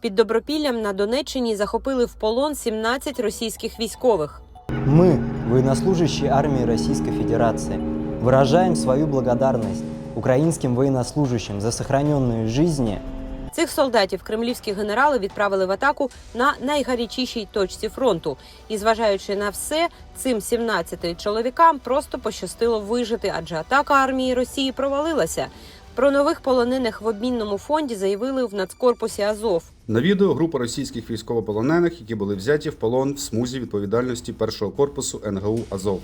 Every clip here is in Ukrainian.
Під Добропіллям на Донеччині захопили в полон 17 російських військових. Мы, военнослужащие армии Российской Федерации, выражаем свою благодарность украинским военнослужащим за сохраненные жизни Цих солдатів кремлівські генерали відправили в атаку на найгарячішій точці фронту. І зважаючи на все, цим 17 чоловікам просто пощастило вижити, адже атака армії Росії провалилася. Про нових полонених в обмінному фонді заявили в нацкорпусі Азов. На відео група російських військовополонених, які були взяті в полон в смузі відповідальності першого корпусу НГУ Азов.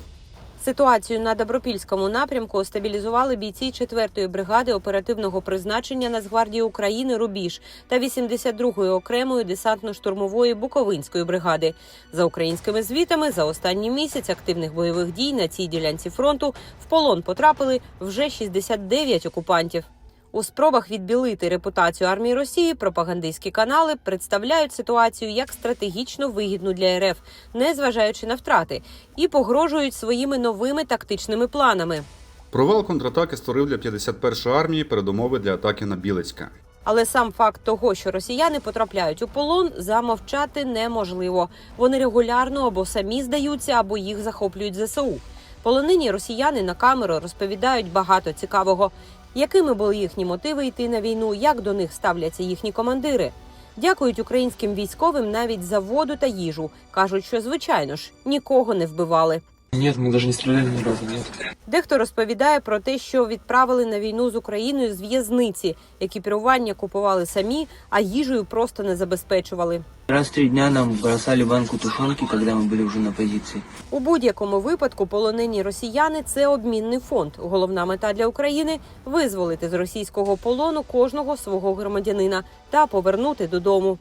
Ситуацію на Добропільському напрямку стабілізували бійці 4-ї бригади оперативного призначення Нацгвардії України Рубіж та 82-ї окремої десантно-штурмової Буковинської бригади. За українськими звітами, за останній місяць активних бойових дій на цій ділянці фронту в полон потрапили вже 69 окупантів. У спробах відбілити репутацію армії Росії пропагандистські канали представляють ситуацію як стратегічно вигідну для РФ, незважаючи на втрати, і погрожують своїми новими тактичними планами. Провал контратаки створив для 51-ї армії передумови для атаки на Білецька. Але сам факт того, що росіяни потрапляють у полон, замовчати неможливо. Вони регулярно або самі здаються, або їх захоплюють ЗСУ. Полонені росіяни на камеру розповідають багато цікавого, якими були їхні мотиви йти на війну, як до них ставляться їхні командири. Дякують українським військовим навіть за воду та їжу. кажуть, що звичайно ж нікого не вбивали. Нет, мы даже не стреляли ни разу, нет. Дехто розповідає про те, що відправили на війну з Україною з в'язниці, екіпірування купували самі, а їжею просто не забезпечували. Раз в три дня нам бросали банку тушенки, когда мы были уже на позиции. У будь-якому випадку полонені росіяни це обмінний фонд. Головна мета для України визволити з російського полону кожного свого громадянина та повернути додому.